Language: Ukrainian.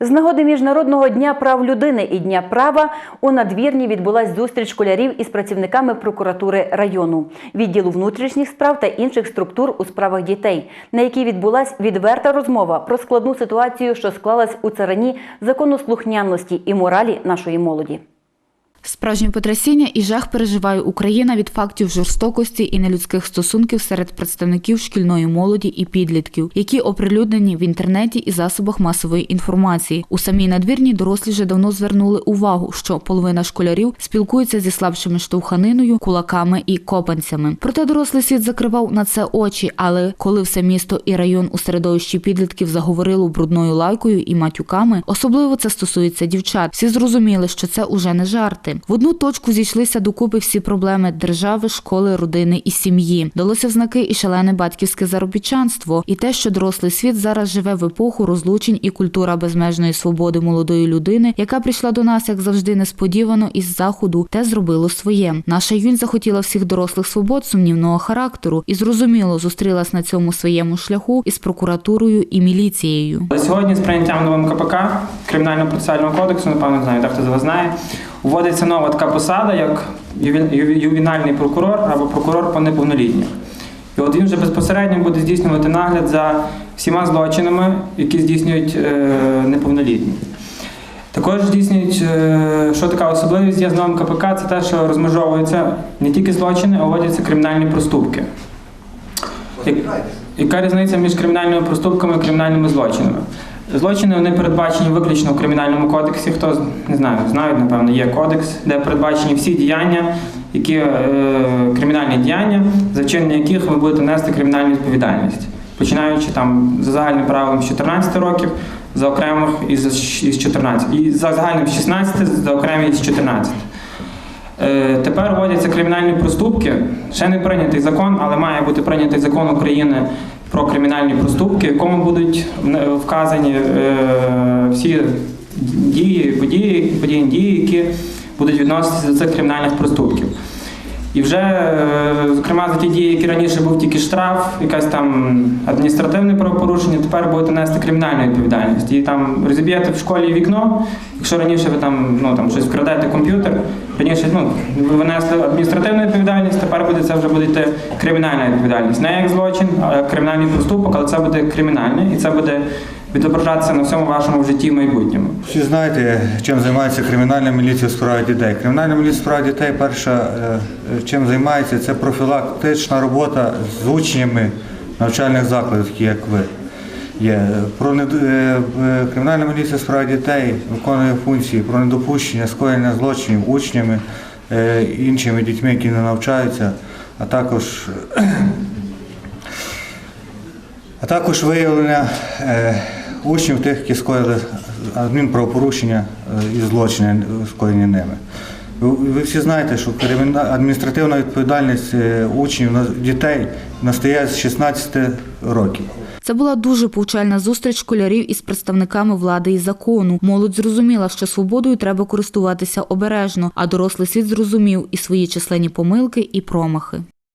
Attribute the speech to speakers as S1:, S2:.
S1: З нагоди Міжнародного дня прав людини і Дня права у надвірні відбулась зустріч школярів із працівниками прокуратури району, відділу внутрішніх справ та інших структур у справах дітей, на якій відбулась відверта розмова про складну ситуацію, що склалась у царині законослухняності і моралі нашої молоді.
S2: Справжнє потрясіння і жах переживає Україна від фактів жорстокості і нелюдських стосунків серед представників шкільної молоді і підлітків, які оприлюднені в інтернеті і засобах масової інформації. У самій надвірній дорослі вже давно звернули увагу, що половина школярів спілкується зі слабшими штовханиною, кулаками і копанцями. Проте дорослий світ закривав на це очі. Але коли все місто і район у середовищі підлітків заговорило брудною лайкою і матюками, особливо це стосується дівчат. Всі зрозуміли, що це уже не жарти. В одну точку зійшлися докупи всі проблеми держави, школи, родини і сім'ї. Далося в знаки і шалене батьківське заробітчанство, і те, що дорослий світ зараз живе в епоху розлучень і культура безмежної свободи молодої людини, яка прийшла до нас, як завжди, несподівано із заходу, те зробило своє. Наша юнь захотіла всіх дорослих свобод сумнівного характеру і зрозуміло зустрілась на цьому своєму шляху із прокуратурою і міліцією.
S3: Сьогодні з прийняттям новим КПК Кримінально-процесуального кодексу, напевно, знаю, дехто з вас знає, вводиться нова така посада, як юві- юві- ювінальний прокурор або прокурор по неповнолітніх. І от він вже безпосередньо буде здійснювати нагляд за всіма злочинами, які здійснюють е, неповнолітні. Також здійснюють, е, що така особливість є з новим КПК, це те, що розмежовуються не тільки злочини, а вводяться кримінальні проступки. Яка різниця між кримінальними проступками і кримінальними злочинами? Злочини вони передбачені виключно в кримінальному кодексі. Хто не знаю, знають, напевно, є кодекс, де передбачені всі діяння, які е, кримінальні діяння, за вчинення яких ви будете нести кримінальну відповідальність, починаючи там за загальним правилом з 14 років, за окремих із, із 14, і за загальним з 16, за окремі із 14. Е, Тепер вводяться кримінальні проступки. Ще не прийнятий закон, але має бути прийнятий закон України про кримінальні проступки, в якому будуть вказані е, всі дії, події, події, дії, які будуть відноситися до цих кримінальних проступків. І вже, е, зокрема, за ті дії, які раніше був тільки штраф, якась там адміністративне правопорушення, тепер будете нести кримінальну відповідальність. І там розіб'єте в школі вікно, якщо раніше ви там, ну, там щось вкрадете комп'ютер, раніше ну, ви винесли адміністративну відповідальність, тепер буде це вже буде кримінальна відповідальність. Не як злочин, а як кримінальний проступок, але це буде кримінальне і це буде відображатися на всьому вашому житті в майбутньому.
S4: Всі знаєте, чим займається кримінальна міліція у справі дітей. Кримінальна міліція у справі дітей перша, е, чим займається, це профілактична робота з учнями навчальних закладів, такі як ви. Є. Про нед- е, е, Кримінальна міліція у справі дітей виконує функції про недопущення скоєння злочинів учнями, іншими дітьми, які не навчаються, а також а також виявлення е, учнів тих, які скоїли адмінправопорушення е, і злочини, скоєні ними. Ви, всі знаєте, що адміністративна відповідальність е, учнів дітей настає з 16 років.
S2: Це була дуже повчальна зустріч школярів із представниками влади і закону. Молодь зрозуміла, що свободою треба користуватися обережно, а дорослий світ зрозумів і свої численні помилки, і промахи.